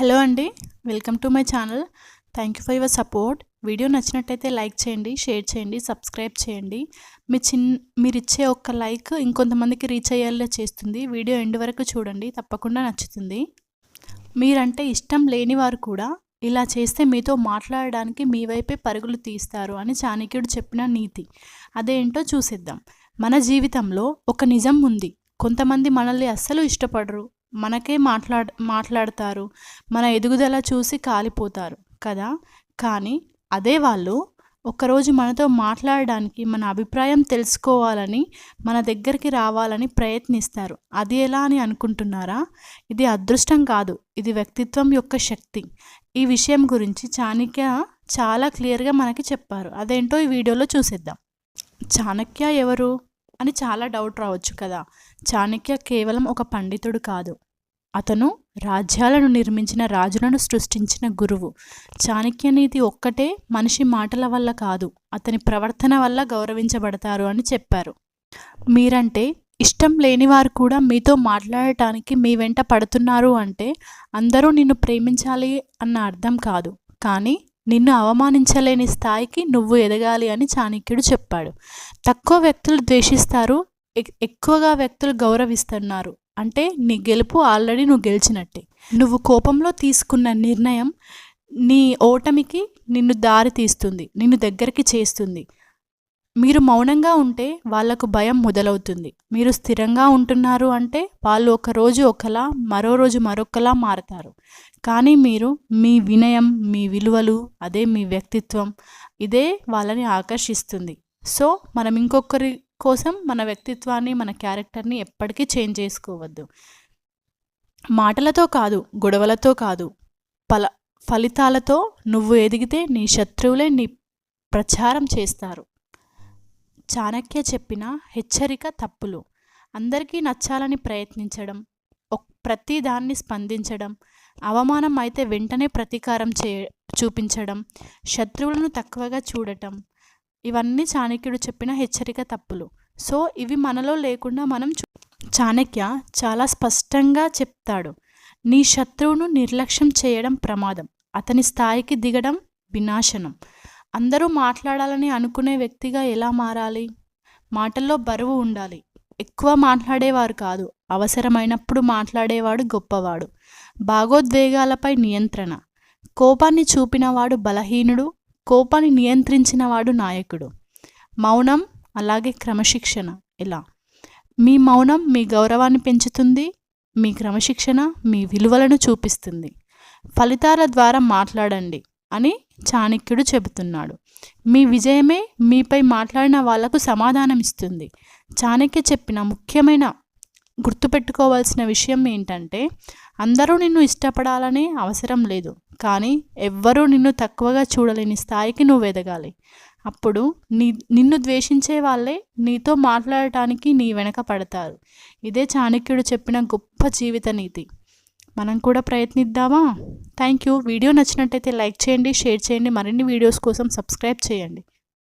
Hello అండి. Welcome to my channel. Thank you for your support. Video నచ్చినట్టయితే like చేయండి share చేయండి subscribe చేయండి. మీ చిన్ మీరు ఇచ్చే ఒక్క లైక్ ఇంకొంతమందికి రీచ్ అయ్యేలా చేస్తుంది. వీడియో ఎండ్ వరకు చూడండి తప్పకుండా నచ్చుతుంది. మీరంటే ఇష్టం లేని వారు కూడా ఇలా చేస్తే మీతో మాట్లాడడానికి మీ వైపే పరుగులు తీస్తారు అని చాణక్యుడు చెప్పిన నీతి. అదేంటో చూసేద్దాం. మన జీవితంలో ఒక నిజం ఉంది. కొంతమంది మనల్ని అస్సలు ఇష్టపడరు. మనకే మాట్లాడ మాట్లాడతారు. మన ఎదుగుదల చూసి కాలిపోతారు కదా? కానీ అదే వాళ్ళు ఒకరోజు మనతో మాట్లాడడానికి మన అభిప్రాయం తెలుసుకోవాలని మన దగ్గరికి రావాలని ప్రయత్నిస్తారు. అది ఎలా అని అనుకుంటున్నారా? ఇది అదృష్టం కాదు. ఇది వ్యక్తిత్వం యొక్క శక్తి. ఈ విషయం గురించి చాణక్య చాలా క్లియర్గా మనకి చెప్పారు. అదేంటో ఈ వీడియోలో చూసేద్దాం. చాణక్య ఎవరు? అని చాలా డౌట్ రావచ్చు కదా. చాణక్య కేవలం ఒక పండితుడు కాదు. అతను రాజ్యాలను నిర్మించిన రాజులను సృష్టించిన గురువు. చాణక్య నీతి ఒక్కటే మనిషి మాటల వల్ల కాదు అతని ప్రవర్తన వల్ల గౌరవించబడతారు అని చెప్పారు. మీరంటే ఇష్టం లేనివారు కూడా మీతో మాట్లాడటానికి మీ వెంట పడుతున్నారు అంటే అందరూ నిన్ను ప్రేమించాలి అన్న అర్థం కాదు. కానీ నిన్ను అవమానించలేని స్థాయికి నువ్వు ఎదగాలి అని చాణక్యుడు చెప్పాడు. తక్కువ వ్యక్తులు ద్వేషిస్తారు ఎక్కువగా వ్యక్తులు గౌరవిస్తున్నారు. అంటే నీ గెలుపు ఆల్రెడీ నువ్వు గెలిచినట్టే. నువ్వు కోపంలో తీసుకున్న నిర్ణయం నీ ఓటమికి నిన్ను దారి తీస్తుంది నిన్ను దగ్గరికి చేస్తుంది. మీరు మౌనంగా ఉంటే వాళ్ళకు భయం మొదలవుతుంది. మీరు స్థిరంగా ఉంటున్నారు అంటే వాళ్ళు ఒకరోజు ఒకలా మరో రోజు మరొకలా మారతారు. కానీ మీరు మీ వినయం మీ విలువలు అదే మీ వ్యక్తిత్వం ఇదే వాళ్ళని ఆకర్షిస్తుంది. సో మనం ఇంకొకరి కోసం మన వ్యక్తిత్వాన్ని మన క్యారెక్టర్ని ఎప్పటికీ చేంజ్ చేసుకోవద్దు. మాటలతో కాదు గొడవలతో కాదు ఫల ఫలితాలతో నువ్వు ఎదిగితే నీ శత్రువులే నీ ప్రచారం చేస్తారు. చాణక్య చెప్పిన హెచ్చరిక తప్పులు. అందరికీ నచ్చాలని ప్రయత్నించడం ప్రతి దాన్ని స్పందించడం అవమానం అయితే వెంటనే ప్రతీకారం చే చూపించడం శత్రువులను తక్కువగా చూడటం ఇవన్నీ చాణక్యుడు చెప్పిన హెచ్చరిక తప్పులు. సో ఇవి మనలో లేకుండా మనం చాణక్య చాలా స్పష్టంగా చెప్తాడు. నీ శత్రువును నిర్లక్ష్యం చేయడం ప్రమాదం అతని స్థాయికి దిగడం వినాశనం. అందరూ మాట్లాడాలని అనుకునే వ్యక్తిగా ఎలా మారాలి? మాటల్లో బరువు ఉండాలి. ఎక్కువ మాట్లాడేవారు కాదు. అవసరమైనప్పుడు మాట్లాడేవాడు గొప్పవాడు. భాగోద్వేగాలపై నియంత్రణ. కోపాన్ని చూపినవాడు బలహీనుడు. కోపాన్ని నియంత్రించినవాడు నాయకుడు. మౌనం అలాగే క్రమశిక్షణ. ఇలా మీ మౌనం మీ గౌరవాన్ని పెంచుతుంది. మీ క్రమశిక్షణ మీ విలువలను చూపిస్తుంది. ఫలితాల ద్వారా మాట్లాడండి. అని చాణక్యుడు చెబుతున్నాడు. మీ విజయమే మీపై మాట్లాడిన వాళ్ళకు సమాధానం ఇస్తుంది చాణక్య చెప్పిన ముఖ్యమైన గుర్తుపెట్టుకోవాల్సిన విషయం ఏంటంటే అందరూ నిన్ను ఇష్టపడాలనే అవసరం లేదు కానీ ఎవ్వరూ నిన్ను తక్కువగా చూడలేని స్థాయికి నువ్వు ఎదగాలి. అప్పుడు నీ నిన్ను ద్వేషించే వాళ్ళే నీతో మాట్లాడటానికి నీ వెనక పడతారు. ఇదే చాణక్యుడు చెప్పిన గొప్ప జీవిత నీతి. మనం కూడా ప్రయత్నిద్దామా? థ్యాంక్ యూ వీడియో నచ్చినట్టయితే లైక్ చేయండి షేర్ చేయండి. మరిన్ని వీడియోస్ కోసం సబ్స్క్రైబ్ చేయండి.